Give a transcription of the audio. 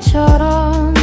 것처럼